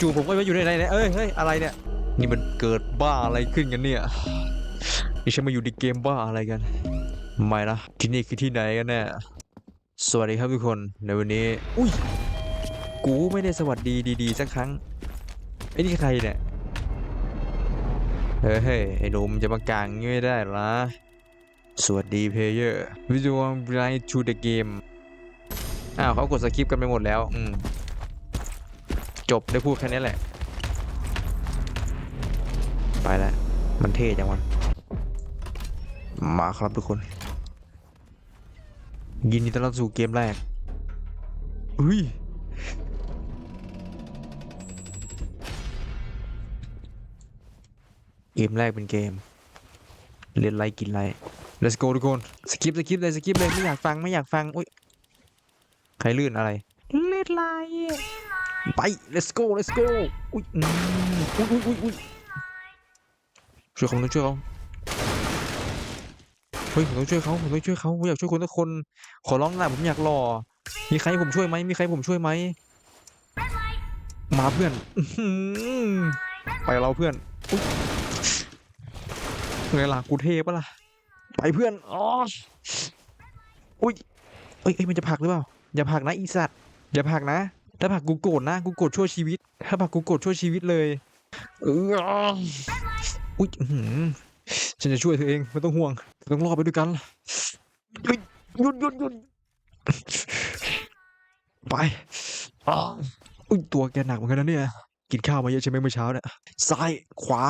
จู่ๆผมก็มาอยู่ในไหนเนี่ยเอ้ยเฮ้ยอะไรเนี่ยนี่มันเกิดบ้าอะไรขึ้นกันเนี่ยนี่ฉันมาอยู่ในเกมบ้าอะไรกันไม่นะที่นี่คือที่ไหนกันแน่สวัสดีครับทุกคนในวันนี้ อุ้ยกูไม่ได้สวัสดีดีๆสักครั้งไอ้นี่ใครเนี่ยเฮ้ยไอ้หนุ่มจะมากางงี้ไม่ได้หรอสวัสดีเพลเยอร์วิดีโอ blind to the game อ้าวเขากดสคริปต์กันไปหมดแล้ว อืม จบได้พูดแค่นี้แหละ ไปแล้ว มันเท่จังวะมาครับทุกคน ยินดีต้อนรับสู่เกมแรกอุ้ยเกมแรกเป็นเกม เล่นไรกินไร let's go ทุกคนสกิปสกิปเลยสกิปเลยไม่อยากฟังไม่อยากฟังอุ้ยใครลื่นอะไร เล่นไร ไป let's go let's go อุ้ยอุ้ยอุ้ยอุ้ยอุ้ยช่วยเขาต้องช่วยเขาเฮ้ยผมต้องช่วยเขาผมต้องช่วยเขาผมอยากช่วยคนทุกคน ขอร้องหน่อยผมอยากหล่อมีใครให้ผมช่วยไหมมีใครผมช่วยไหมมาเพื่อนไปเราเพื่อนอุ๊ยไงล่ะกูเทปะล่ะไปเพื่อนอ๋ออุ้ยเอ้ยเอ้ยมันจะผลักหรือเปล่าอย่าผลักนะอีสัตว์อย่าผลักนะ ถ้าผักกูโกรธนะกูโกรธชั่วชีวิต ถ้าผักกูโกรธชั่วชีวิตเลยเอออุ้ยฉันจะช่วยเธอเองไม่ต้องห่วงต้องรอดไปด้วยกันเฮ้ยหยุดหยุดหยุดไปอุ้ยตัวแกหนักเหมือนกันนะเนี่ยกินข้าวมาเยอะใช่ไหมเมื่อเช้าเนี่ยซ้ายขวา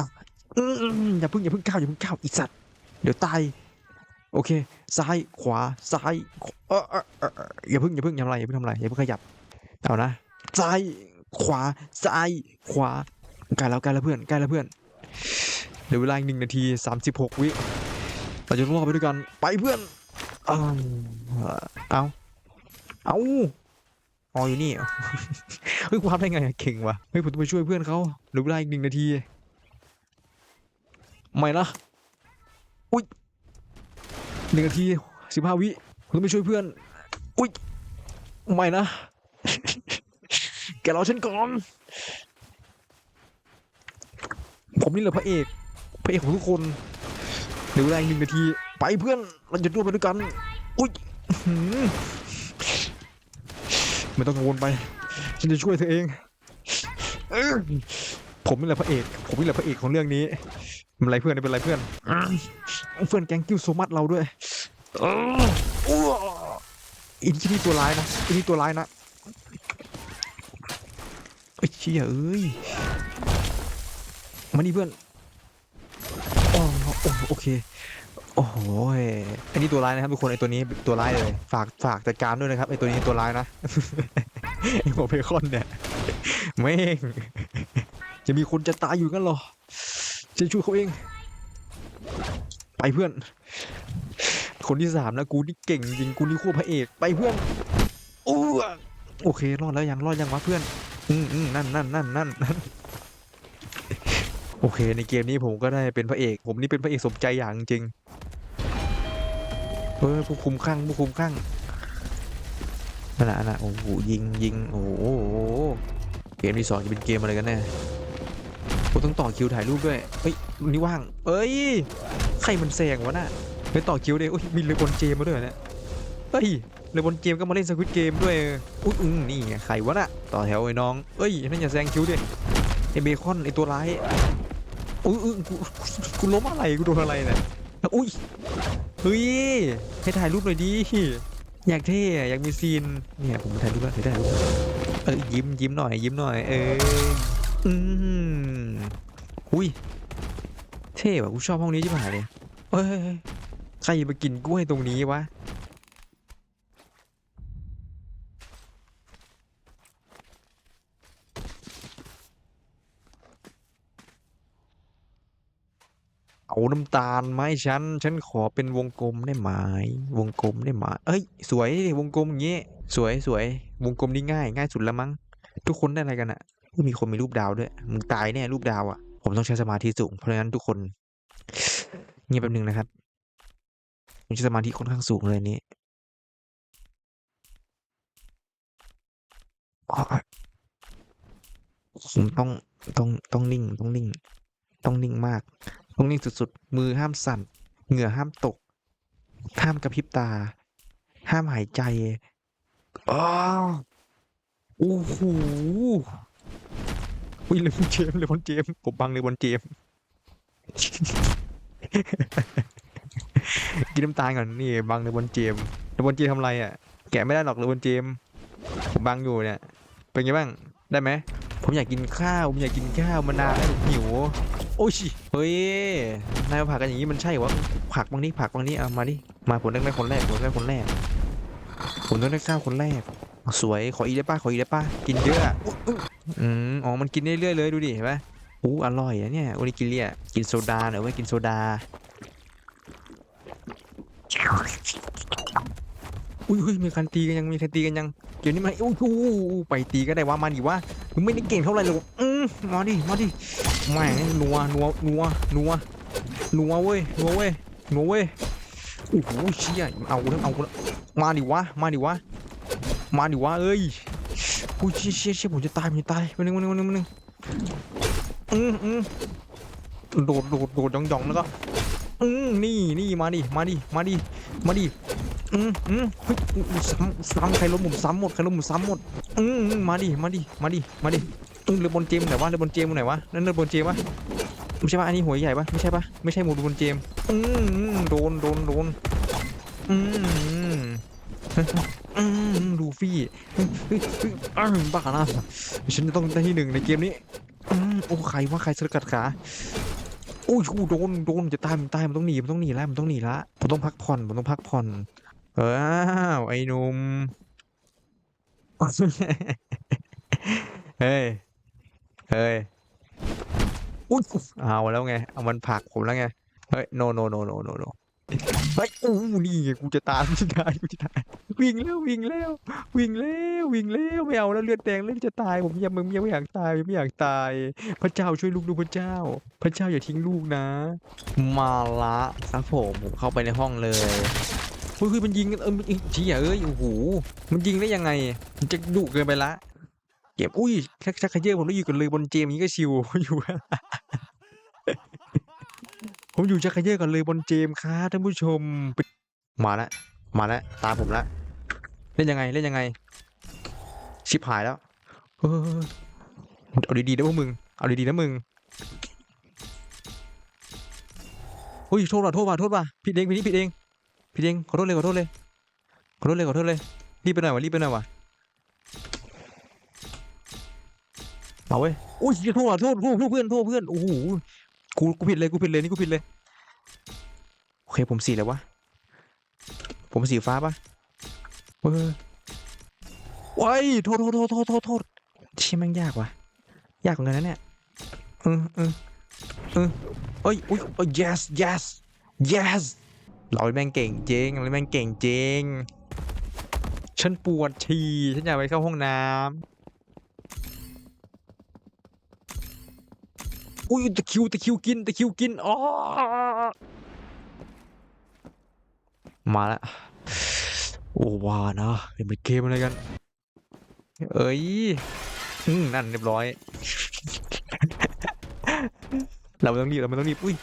อย่าเพิ่งอย่าเพิ่งก้าวอย่าเพิ่งก้าวอีสัตว์เดี๋ยวตายโอเค ซ้ายขวาซ้ายออเออเออเอออย่าเพิ่งอย่าเพิ่งทำอะไรอย่าเพิ่งทำอะไรอย่าเพิ่งขยับเอานะ ซ้ายขวาซ้ายขวาใกล้แล้วใกล้แล้วเพื่อนใกล้แล้วเพื่อนเหลือเวลาอีกหนึ่งนาทีสามสิบหกวิเราจะรอดไปด้วยกันไปเพื่อนเอาเอาเอาอ๋ออยู่นี่เฮ้ยกูทำได้ไงเก่งวะเฮ้ยผมต้องไปช่วยเพื่อนเขาเหลือเวลาอีกหนึ่งนาทีไม่นะอุ้ยหนึ่งนาทีสิบห้าวิผมต้องไปช่วยเพื่อนอุ้ยไม่นะ แกรอฉันก่อน ผมนี่แหละพระเอก พระเอกของทุกคนเหลือเวลาอีกหนึ่งนาที ไปเพื่อนเราจะร่วมไปด้วยกัน อุ้ยไม่ต้องกังวลไป ฉันจะช่วยเธอเอง ผมนี่แหละพระเอก ผมนี่แหละพระเอกของเรื่องนี้ม่เป็นไรเพื่อนเป็นไรเพื่อน เพื่อนแกงกิ้วโซมัสเราด้วยอินที่นี่ตัวร้ายนะอินนี่ตัวร้ายนะ เชี่ยเอ้ยมานี่เพื่อนอ๋อโอ้โอเค โอ้โหอันนี้ตัวร้ายนะครับทุกคนไอตัวนี้ตัวร้ายเลย ฝากฝากจัดการด้วยนะครับไอตัวนี้ตัวร้ายนะไอหัวเพคอนเนี่ยแม่งจะมีคนจะตายอยู่กันหรอจะช่วยเขาเอง ไปเพื่อน คนที่สามนะกูนี่เก่งจริงกูนี่คู่พระเอก ไปเพื่อนอู้โอเครอดแล้วยังรอดยังวะเพื่อน อืมอืมนั่นนั่นนั่นนั่นนั่นโอเค ในเกมนี้ผมก็ได้เป็นพระเอก ผมนี่เป็นพระเอกสมใจอย่างจริงเออผู้คุมข้างผู้คุมข้างนั่นแหละนั่นแหละโอ้โหยิงยิงโอ้โหเกมที่สองจะเป็นเกมอะไรกันแน่ผมต้องต่อคิวถ่ายรูปด้วยเฮ้ยนี่ว่าง เอ้ยใครมันแซงวะน่ะไปต่อคิวเลยโอ้ยมีเลบอนเจมมาด้วยเหรอเนี่ยเฮ้ย เลบอนเจมก็มาเล่นสควิตเกมด้วยอุ้ยอืมนี่ไงใครวะน่ะต่อแถวไอ้น้องเอ้ยนั่นอย่าแซงคิวดิไอเบคอนไอตัวร้ายอุ้ยอุ้ยกูกูล้มอะไรกูโดนอะไรเนี่ยอุ้ยเฮ้ยให้ถ่ายรูปหน่อยดิอยากเท่อยากมีซีนเนี่ยผมถ่ายรูปแล้วถ่ายรูปเออยิ้มยิ้มหน่อยยิ้มหน่อย เอออืมอุ้ยเท่ว่ะกูชอบห้องนี้ชิบหายเลยเอ้ยใครมากินกล้วยตรงนี้วะ เอาน้ำตาลไหมาให้ฉัน ฉันขอเป็นวงกลมได้ไหมวงกลมได้ไหมเอ้ย สวยดิวงกลมอย่างเงี้ สวยสวยวงกลมนี่ง่าย ง่ายสุดล้วมั้ง ทุกคนได้อะไรกันอะมีคนมีรูปดาวด้วย มึงตายแน่รูปดาวอะผมต้องใช้สมาธิสูง เพราะฉะนั้นทุกคน เงียบแป๊บนึงนะครับผมใช้สมาธิค่อนข้างสูงเลยนี้ผมต้องต้องต้องนิ่งต้องนิ่ง ต้องนิ่งมาก ต้องนิ่งสุดๆ มือห้ามสั่น เหงื่อห้ามตก ห้ามกระพริบตา ห้ามหายใจอ้าวโอ้โหอุ้ยเลบอนเจมเลยบอนเจมผมบังเลบอนเจมกินน้ำตาลก่อนนี่บังเลบอนเจมเลบอนเจมทำไรอะ แกะไม่ได้หรอกเลยบอนเจมผมบังอยู่เนี่ย เป็นไงบ้าง ได้ไหม ผมอยากกินข้าว ผมอยากกินข้าวมานานแล้วหิว โอ้ยเฮ้ยนายมาผักกันอย่างนี้มันใช่วะผักบางนี้ผักบางนี้เอามาดิมาผมได้คนแรกผมได้คนแรกผมต้ได้ข้าวคนแรก สวยขออีได้ป่ะขออีได้ป่ะกินเยอะอืมอ๋อมันกินเรื่อยๆเลยดูดิเห็นปะอู้อร่อยอะเนี่ยโอนิกิเลียกินโซดาหน่อยเว้ยกินโซดาอุ้ยอุ้ยมีการตีกันยังมีการตีกันยังเกมนี้มันอุ้ยอู้ไปตีก็ได้ว่ามาดิว่ามึงไม่ได้เก่งเท่าไหร่หรอกอืมมาดิมาดิ แม่งนัวนัวนัวนัวนัวเว้ยนัวเว้ยนัวเว้ยโอ้โหเชี่ยเอาแล้วเอาแล้วมาดิวะมาดิวะมาดิวะเอ้ยกูเชี่ยเชี่ยเชี่ยผมจะตายผมจะตายมาหนึ่งมาหนึ่งมาหนึ่งมาหนึ่งอืมอืมโดดโดดโดดย่องย่องแล้วก็อืมนี่นี่มาดิมาดิมาดิมาดิอืมอืมเฮ้ยซ้ำซ้ำใครล้มผมซ้ำหมดใครล้มผมซ้ำหมดอืมอืมมาดิมาดิมาดิมาดิ อืมเรือบนเจมไหนวะเรือบนเจมไหนวะนั่นเรือบนเจมวะไม่ใช่ปะอันนี้หัวใหญ่ปะไม่ใช่ปะไม่ใช่หมูเรือบนเจมอืมโดนโดนโดนอืมอืมอืมดูฟี่เฮ้ยเฮ้ยเฮ้ยอ้าวบ้านะฉันจะต้องได้ที่หนึ่งในเกมนี้อืมโอ้ใครวะใครสกัดขาโอ้ยโดนโดนจะตายมันตายมันต้องหนีมันต้องหนีแล้วมันต้องหนีละผมต้องพักผ่อนผมต้องพักผ่อนเอ้าวไอ้หนุ่มเฮ้ เฮ้ยอุ้ยเอาแล้วไง เอามันผักผมแล้วไง เฮ้ย no no no no no no เฮ้ยอู้นี่ไงกูจะตายกูจะตายกูจะตาย วิ่งแล้ววิ่งแล้ว วิ่งแล้ววิ่งแล้วไม่เอาแล้วเลือดแดงเลือดจะตายผมยังมึงยังไม่อยากตายไม่อยากตาย พระเจ้าช่วยลูกดูพระเจ้า พระเจ้าอย่าทิ้งลูกนะ มาละครับผมผมเข้าไปในห้องเลยเฮ้ยมันยิงเออมันยิงเชี้ยเอ้ยโอ้โหมันยิงได้ยังไง มันจะดุเกินไปละ ก็บอุ้ยชักชักขยเยอะผมได้อยู่กันเลยบนเจมอย่างนี้ก็ชิวอยู่ผมอยู่ชักขยเยอะกันเลยบนเจมครับท่านผู้ชมมาแล้วมาแล้วตามผมแล้วเล่นยังไงเล่นยังไง ชิบหายแล้วเอาดีๆนะพวกมึงเอาดีๆนะมึงเฮ้ยโทษว่ะโทษว่ะโทษว่ะผิดเองผิดนี้ผิดเองผิดเองขอโทษเลยขอโทษเลยขอโทษเลยขอโทษเลยรีบไปหน่อยวะรีบไปหน่อยวะ เอาเว้ยอุ้ยโทษโทษโทษเพื่อนโทษเพื่อนโอ้โหกูกูผิดเลยกูผิดเลยนี่กูผิดเลยโอเคผมสีแล้ววะผมสีฟ้าปะเว้ยโทษโทษโทษโทษโทษโทษชี่แม่งยากว่ะยากเหมือนกันนะเนี่ยเออเออเออเอ้ยอุ้ยเอ้ย yes yes yes เราแม่งเก่งจริงเราแม่งเก่งจริงฉันปวดฉี่ฉันอยากไปเข้าห้องน้ำ อุ้ยตะคิวตะคิวกินตะคิวกินอ๋อมาแล้วโอ้ว่านะเป็นไปเกมอะไรกัน เอ้ยนั่นเรียบร้อย เราไม่ต้องรีบเราไม่ต้องรีบอุ้ย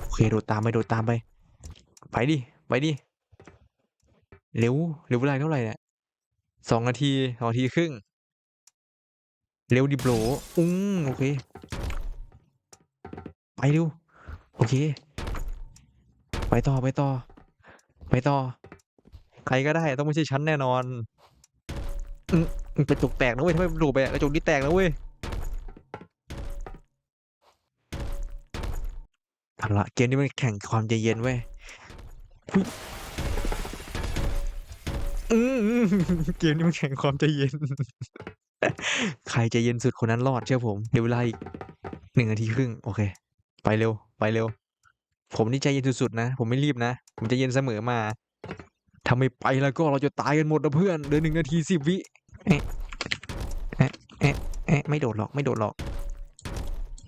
โอเคโดดตามไปโดดตามไป ไปดิไปดิเร็วเร็วเวลาเท่าไหร่เนี่ยสองนาทีสองนาทีครึ่ง เร็วดิโบรอุ้งโอเคไปเร็วโอเค ไปต่อไปต่อ ไปต่อ ใครก็ได้ต้องไม่ใช่ฉันแน่นอนอืมอืมกระจกแตกนะเว้ยทำไมโดดไปอะกระจกนี่แตกนะเว้ยเอาละเกมนี้มันแข่งความใจเย็นเว้ยอืมเกมนี้มันแข่งความใจเย็น ใครใจเย็นสุดคนนั้นรอดเชื่อผมเดี๋ยวเวลาอีกหนึ่งนาทีครึ่งโอเค ไปเร็ว ไปเร็ว ผมนี่ใจเย็นสุดๆนะ ผมไม่รีบนะ ผมใจเย็นเสมอมาถ้าไม่ไปแล้วก็เราจะตายกันหมดนะเพื่อนเหลือหนึ่งนาทีสิบวิเอ๊ะเอ๊ะเอ๊ะเอ๊ะไม่โดดหรอกไม่โดดหรอก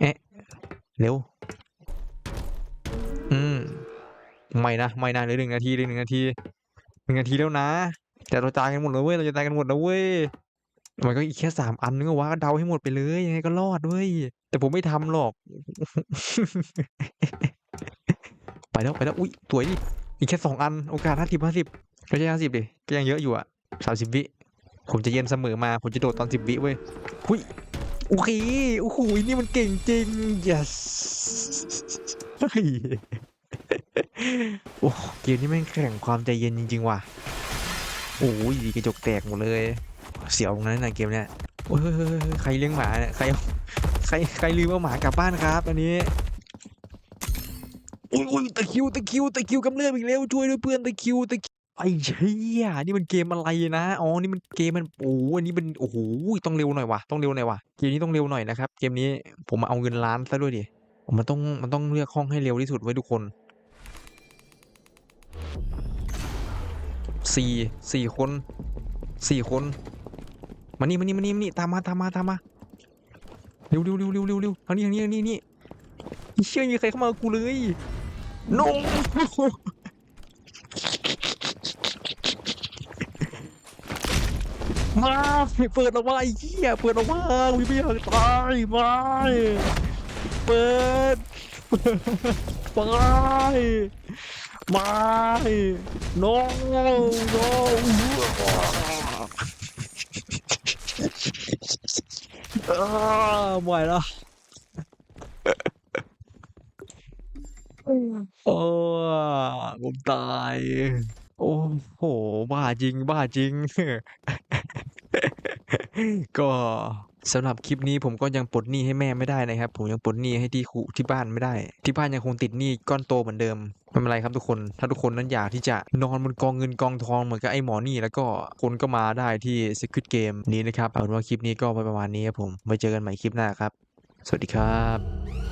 เอ๊ะเร็ว อืมไม่นะไม่นะเหลือหนึ่งนาทีเหลือหนึ่งนาทีหนึ่งนาทีแล้วนะ แต่เราตายกันหมดเลยเว้ยเราจะตายกันหมดนะเว้ย มันก็อีกแค่สามอันนึงวะก็เดาให้หมดไปเลย ยังไงก็รอดเว้ย แต่ผมไม่ทำหรอก ไปแล้วไปแล้ว อุ้ยสวยดิอีกแค่สองอัน โอกาสห้าสิบห้าสิบไม่ใช่ห้าสิบดิก็ยังเยอะอยู่อะสามสิบวิ ผมจะเย็นเสมอมา ผมจะโดดตอนสิบวิเว้ยหุยโอเคโอ้โหนี่มันเก่งจริง yes โอ้เกมนี้แม่งแข่งความใจเย็นจริง ๆ ว่ะ โอ้ยกระจกแตกหมดเลย เสียวตรงนั้นนะเกมเนี้ยโอ้ยเฮ้ยเฮ้ยเฮ้ยใครเลี้ยงหมาเนี่ยใครเอาใครใครลืมเอาหมากลับบ้านครับ อันนี้อุ้ยอุ้ยตะคริวตะคริวตะคริวกำเริบอีกแล้วช่วยด้วยเพื่อนตะคริวตะคริวไอ้เชี่ยนี่มันเกมอะไรนะอ๋อนี่มันเกมมันโอ้อันนี้มันโอ้โหต้องเร็วหน่อยว่ะต้องเร็วหน่อยว่ะเกมนี้ต้องเร็วหน่อยนะครับเกมนี้ผมมาเอาเงินล้านซะด้วยดิมันต้องมันต้องเลือกห้องให้เร็วที่สุดไว้ทุกคนสี่สี่คนสี่คน มานี่มานี่มานี่มานี่ตามมาตามมาตามมาเร็วเร็วเร็วเร็วเร็วเร็วทางนี้ทางนี้ทางนี้นี่เชื่อมีใครเข้ามากูเลยนงมาเปิดออกมาไอ้เหี้ยเปิดออกมากูไม่อยากตายมาเปิดเปิดมาโน โนอ่ไหวแล้ว โอ้ผมตาย โอ้โห บ้าจริง บ้าจริง ก็ สำหรับคลิปนี้ผมก็ยังปลดหนี้ให้แม่ไม่ได้นะครับ ผมยังปลดหนี้ให้ที่ครูที่บ้านไม่ได้ ที่บ้านยังคงติดหนี้ก้อนโตเหมือนเดิมไม่เป็นไรครับทุกคน ถ้าทุกคนนั้นอยากที่จะนอนบนกองเงินกองทองเหมือนกับไอ้หมอนี่แล้วก็คนก็มาได้ที่ Secret Game นี้นะครับเอาเป็นว่าคลิปนี้ก็ไปประมาณนี้ครับผมไว้เจอกันใหม่คลิปหน้าครับ สวัสดีครับ